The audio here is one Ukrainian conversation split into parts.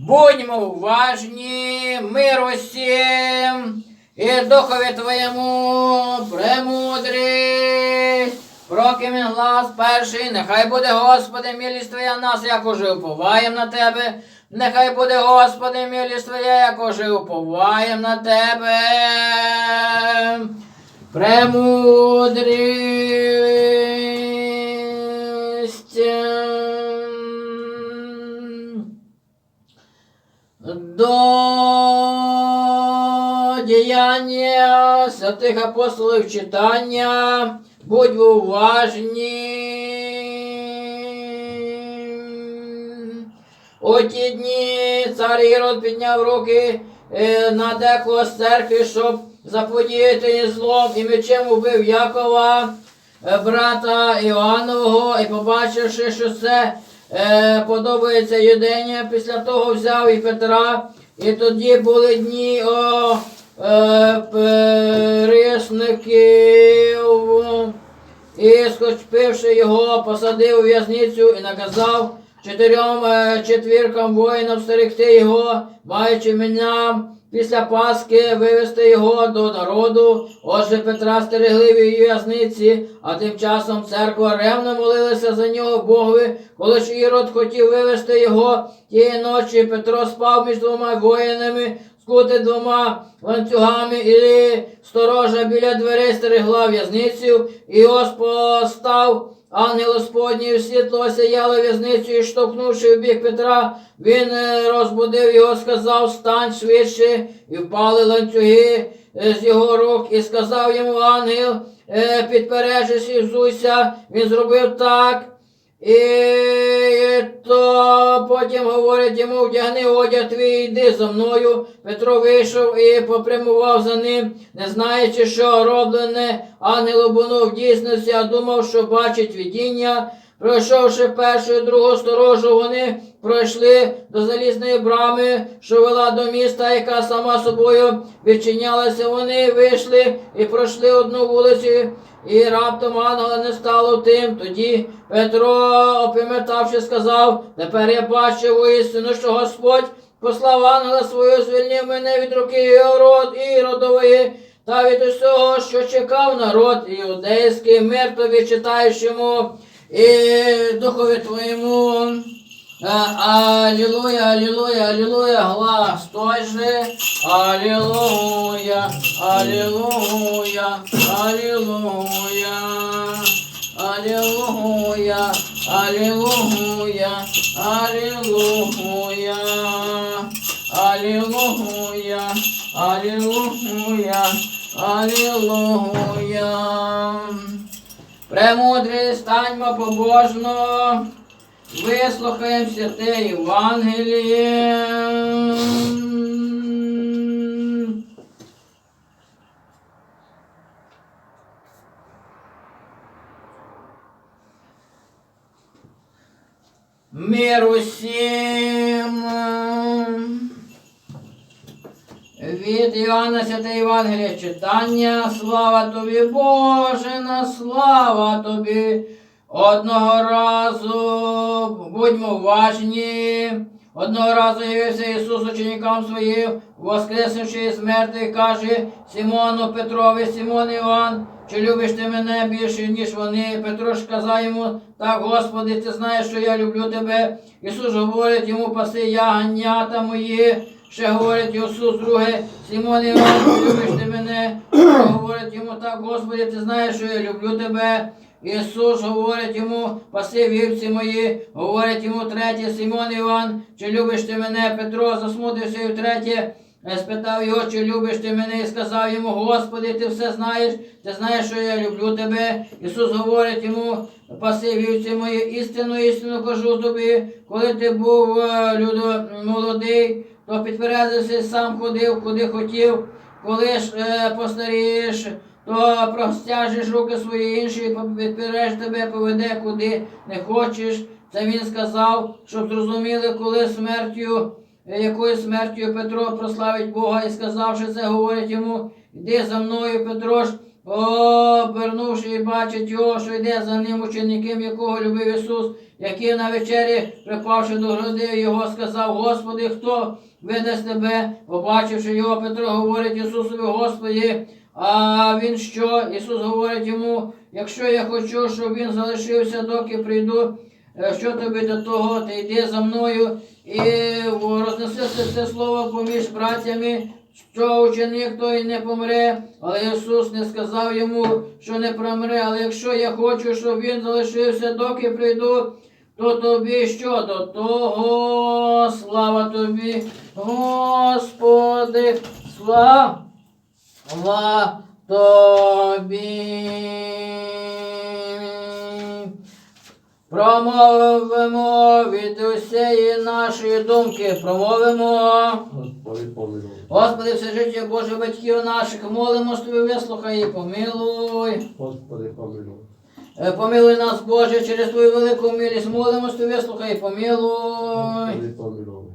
Будьмо уважні, миру всім, і духові твоєму премудрість. Прокимін глас перший, нехай буде, Господи, милість Твоя нас, як уже уповаєм на Тебе. Нехай буде, Господи, милість Твоя, як уже уповаєм на Тебе. Премудрість. До діяння святих апостолів читання. Будь уважні. У ті дні цар Ірод підняв руки е, на декого з церкви, щоб заподіяти злом і мечем убив Якова, е, брата Іоаннового, і побачивши, що це е, подобається юдені, після того взяв і Петра, і тоді були дні о, е, пересників. І, схопивши його, посадив у в'язницю і наказав чотирьом е, четвіркам воїнам стерегти його, маючи мене після Пасхи вивести його до народу. Отже, Петра стерегли в її в'язниці, а тим часом церква ревно молилася за нього Богові. Коли ж Ірод хотів вивести його тієї ночі, Петро спав між двома воїнами, скути двома ланцюгами, і сторожа біля дверей стерегла в'язницю, і ось постав ангел Господній, світло осяяло в'язницю, і штовхнувши в бік Петра, він е, розбудив його, сказав, стань швидше, і впали ланцюги е, з його рук, і сказав йому ангел, е, підпережись і взуйся, він зробив так. І то потім говорить йому, вдягни одяг твій, йди за мною. Петро вийшов і попрямував за ним, не знаючи, що роблене, ангел обунув дійсності, а думав, що бачить видіння. Пройшовши першу і другу сторожу, вони пройшли до залізної брами, що вела до міста, яка сама собою відчинялася. Вони вийшли і пройшли одну вулицю, і раптом ангела не стало тим. Тоді Петро, опам'ятавши, сказав: Тепер я бачу воістину, що Господь послав ангела свою, звільнив мене від руки Ірод, Іродової та від усього, що чекав народ іудейський, мир тобі читаючому і духові твоєму. А- Алілуя, алілуя, алілуя, глас той же. Алілуя, алілуя, алілуя, алілуя, алілуя, алілуя, алілуя, алілуя, алілуя. Премудрі, станьмо побожно, вислухаємо святе Євангеліє. Мир усім. Від Іоанна Святе Євангеліє читання, слава тобі, Боже, на слава тобі. Одного разу будьмо уважні. Одного разу явився Ісус ученикам своїм, воскреснувши із мертвих, каже Симону Петрові, Симон Іван, чи любиш ти мене більше, ніж вони? Петро ж казав йому, так, Господи, ти знаєш, що я люблю тебе. Ісус говорить йому, паси ягнята мої. Ще говорить Ісус друге, Симон Іван, чи любиш ти мене? Говорить йому, так, Господи, ти знаєш, що я люблю тебе. Ісус говорить йому, паси вівці мої, говорить йому третє, Симон Іван, чи любиш ти мене? Петро засмутився і втретє, е, спитав його, чи любиш ти мене, і сказав йому, Господи, ти все знаєш, ти знаєш, що я люблю тебе. Ісус говорить йому, паси вівці мої, істину, істину кажу тобі, коли ти був е, людо молодий, то підтвердився, сам ходив, куди хотів, коли ж е, постарієш, то простяжеш руки свої інші, і підпереш тебе, поведе куди не хочеш. Це він сказав, щоб зрозуміли, коли смертю, е, якою смертю Петро прославить Бога, і сказавши це, говорить йому, іди за мною, Петро ж обернувши і бачить його, що йде за ним учеником, якого любив Ісус, який на вечері, припавши до груди його, сказав, Господи, хто видасть тебе, побачивши його, Петро говорить Ісусові, Господи, а він що? Ісус говорить йому, якщо я хочу, щоб він залишився, доки прийду, е, що тобі до того, ти йди за мною і рознесеться це слово поміж братями, що ученик той не помре, але Ісус не сказав йому, що не помре, але якщо я хочу, щоб він залишився, доки прийду, то тобі що? До того? Слава тобі, Господи, слава тобі. Промовимо від усієї нашої думки, промовимо. Господи, помилуй. Господи, все життя Боже батьків наших, молимось тобі, вислухай і помилуй. Господи, помилуй. Е, Помилуй нас, Боже, через Твою велику милість, молимось тобі, вислухай і помилуй. Господи, помилуй.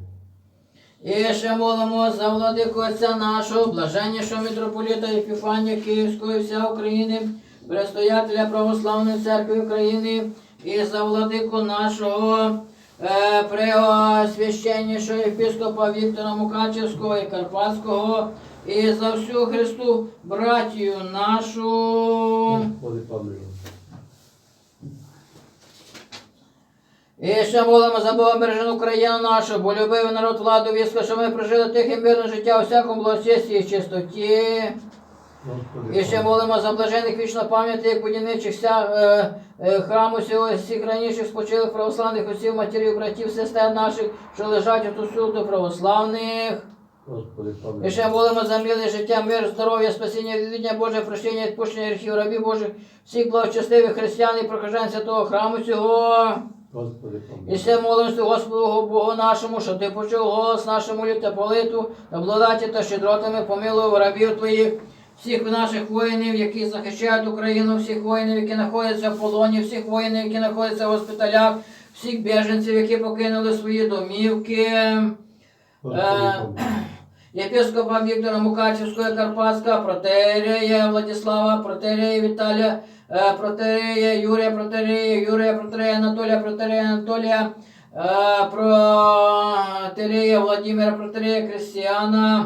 І ще молимо за владику Отця нашого, блаженнішого митрополіта Епіфанія Київського і вся України, предстоятеля Православної церкви України, і за владику нашого е, преосвященнішого епіскопа Віктора Мукачевського і Карпатського, і за всю Христу братію нашу. Господи, помилуй. І ще молимо за Бога бережену Україну нашу, бо любив народ владу військо, що ми прожили тихе мирне життя у всякому благочесті і чистоті. І ще молимо за блажених вічно пам'яті, як будівничих е, е, храму всіх раніших спочилих православних усіх матерів, братів, сестер наших, що лежать у суду православних. Господи, І ще молимо за миле життя, мир, здоров'я, спасіння, відвідня Боже, прощення, відпущення гріхів рабів Божих, всіх благочестивих християн і прохожан святого храму цього. Господи, І все молимося Господу Богу нашому, що ти почув голос нашу молю та благодаті та щедротами помилував рабів твоїх, всіх наших воїнів, які захищають Україну, всіх воїнів, які знаходяться в полоні, всіх воїнів, які знаходяться в госпіталях, всіх біженців, які покинули свої домівки. Е. Єпископа Віктора Мукачівського Карпатська, протерея Владислава, протерея Віталія, е, протерея Юрія, протерея Юрія, протерея Анатолія, протерея Анатолія, е, протерея Владимира, протерея Крістіана,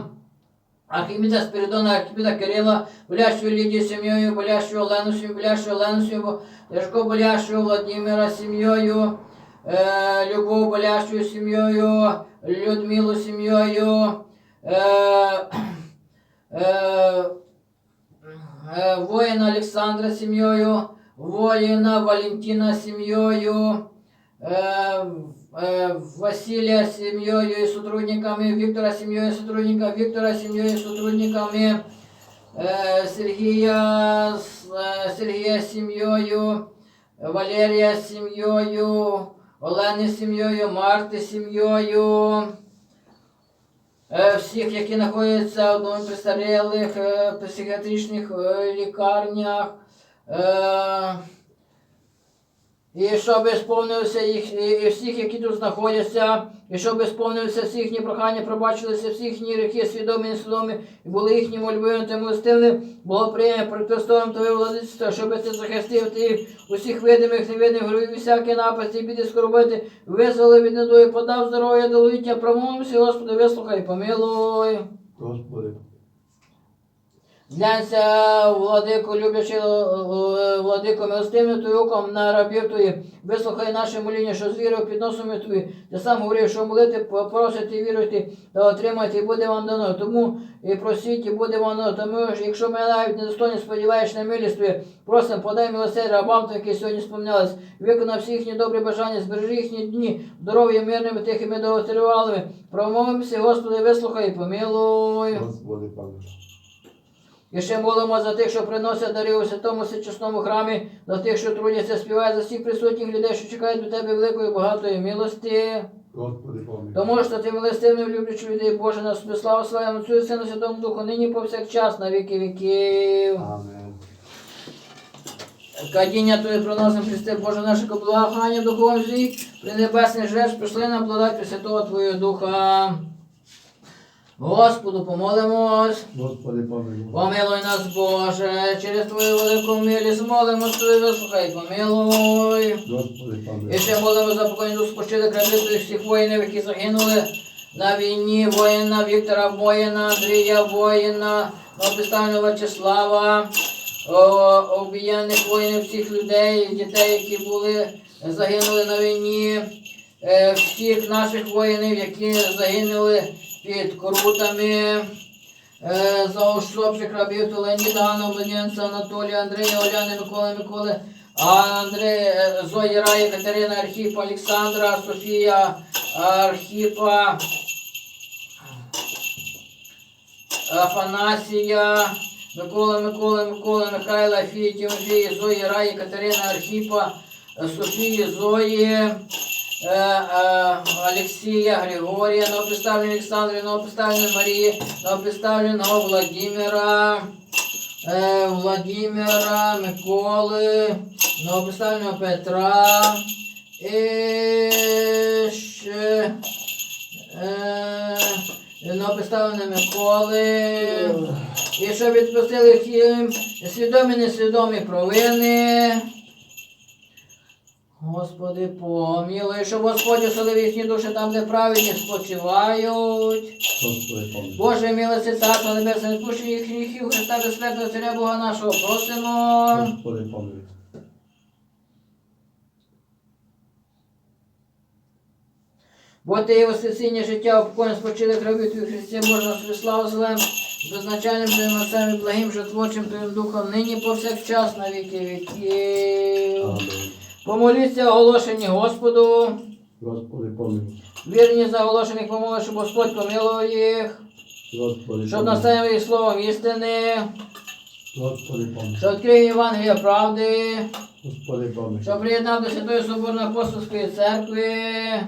Архіміда Спиридона, Архіміда Кирила, болящую Лідію сім'єю, болящую Олену сім'єю, болящую Олену сім'єю, Ляшко болящую Владимира сім'єю, е, Любов болящую сім'єю, Людмилу е, е, е, воїна Олександра сім'єю, воїна Валентина сім'єю, е, е, Василия сім'єю і сотрудниками, Віктора сім'єю і сотрудниками, Віктора сім'єю і сотрудниками, е, Сергія, е, Сергія сім'єю, Валерія сім'єю, Олени сім'єю, Марти сім'єю. Е, всіх, які знаходяться в одному престарілих, е, психіатричних е, лікарнях. І щоб сповнився їх, і, всіх, які тут знаходяться, і щоб сповнився всі їхні прохання, пробачилися всі їхні гріхи, свідомі і несвідомі, і були їхні мольбами та милостивним, благоприємні перед Христом Твоє владицтво, щоб ти захистив ти усіх видимих, невидимих гробів, всякі напасті, біди скорбити, визволи від недої, подав здоров'я до лиття, промовимося, Господи, вислухай, помилуй. Господи, Глянься, владику, люблячи е, владико, милостивним твоїм оком на рабів твої, вислухай наше моління, що з вірою під носом твої. Ти сам говорив, що молити, просити, віруйте та отримати, і буде вам дано. Тому і просіть, і буде вам дано. Тому, якщо ми навіть недостойні сподіваєш на милість твою, просимо, подай милосердя рабам, які сьогодні спомнялись. Виконав всі їхні добрі бажання, збережи їхні дні, здоров'я, мирними, тихими, довготривалими. Промовимося, Господи, вислухай, помилуй. Господи, помилуй. І ще молимо за тих, що приносять дари у святому всечасному храмі, за тих, що трудяться, співають, за всіх присутніх людей, що чекають до тебе великої багатої милості. Господи, помилуй. Тому що ти милостивний, люблячи людей Боже, на собі славу своєму і Сину Святому Духу, нині повсякчас, на віки віків. Amen. Кадіння Твоє приносим Христе Боже нашого благохання духовом злі, при небесний жертв прийшли нам благодать Пресвятого Твого Духа. Господу помолимось. Господи, помилуй. Помилуй нас, Боже, через Твою велику милість молимо, Тобі вислухай, помилуй. Господи, І ще молимо за покойну спочили крові всіх воїнів, які загинули на війні, воїна Віктора, воїна Андрія, воїна, Новоприставленого Вячеслава, о- обієнних воїнів всіх людей, дітей, які були, загинули на війні, е, всіх наших воїнів, які загинули під крутами. Е, за усопших рабів Теленіда, Анна, Младенця, Анатолія, Андрія, Оляни, Миколи, Миколи, Андрей, е, Зої, Рая, Катерина, Архіпа, Олександра, Софія, Архіпа, Афанасія, Микола, Микола, Микола, Михайла, Фія, Тимофій, Зої, Раї, Катерина, Архіпа, Софії, Зої, е, е, Олексія, Григорія, новоприставлення Олександра, новоприставлення Марії, новоприставленого Владимира, е, Владимира, Миколи, новоприставленого Петра, і ще е, новоприставленого Миколи, і щоб відпустили їм свідомі, несвідомі провини. Господи, помілуй, щоб Господь оселив їхні душі там, де праведні спочивають. Господи, помилуй. Боже, милості, царство небесне, відпущення їх гріхів, Христа безсмертного царя Бога нашого, просимо. Господи, помилуй. Бо ти є воскресіння життя, упокоєн спочили крові Твій Христі, Боже, собі славу зелем, безначальним Твоїм Отцем і благим житвочим Твоїм Духом, нині повсякчас на віки віків. Амінь. Помоліться оголошені Господу, Господи, помилуй. вірні заголошених помоли, щоб Господь помилував їх, Господи, щоб наставив їх словом істини, Господи, помилуй. що відкрив Євангелія правди, Господи, помилуй. що приєднав до Святої Соборної Апостольської церкви.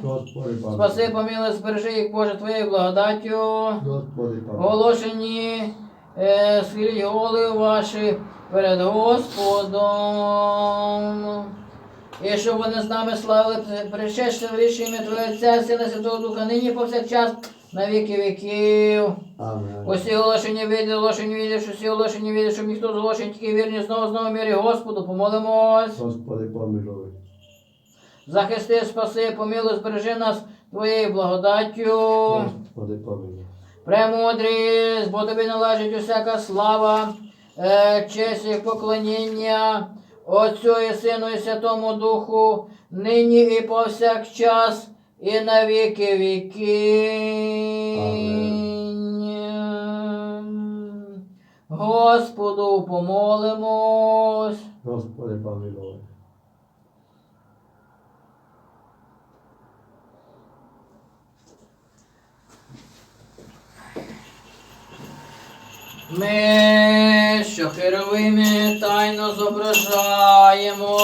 Господи, помилуй. Спаси, помилуй, збережи їх, Боже, Твоєю благодаттю. Господи, помилуй. Оголошені е, схиліть голови ваші перед Господом. І щоб вони з нами славили причешне в рішення Твоє Сина Святого Духа, нині повсякчас, на віки віків. Амінь. Усі оголошені віді, оголошені віді, що всі оголошені віді, щоб ніхто з оголошень тільки вірні, знову знову мірі Господу, помолимось. Господи, помилуй. Захисти, спаси, помилуй, збережи нас Твоєю благодаттю. Господи, помилуй. Премудрість, бо тобі належить усяка слава, е, честь і поклоніння Отцю і Сину і Святому Духу, нині і повсякчас, і на віки віки. Господу помолимось. Господи, помилуй. Ми, що херовими тайно зображаємо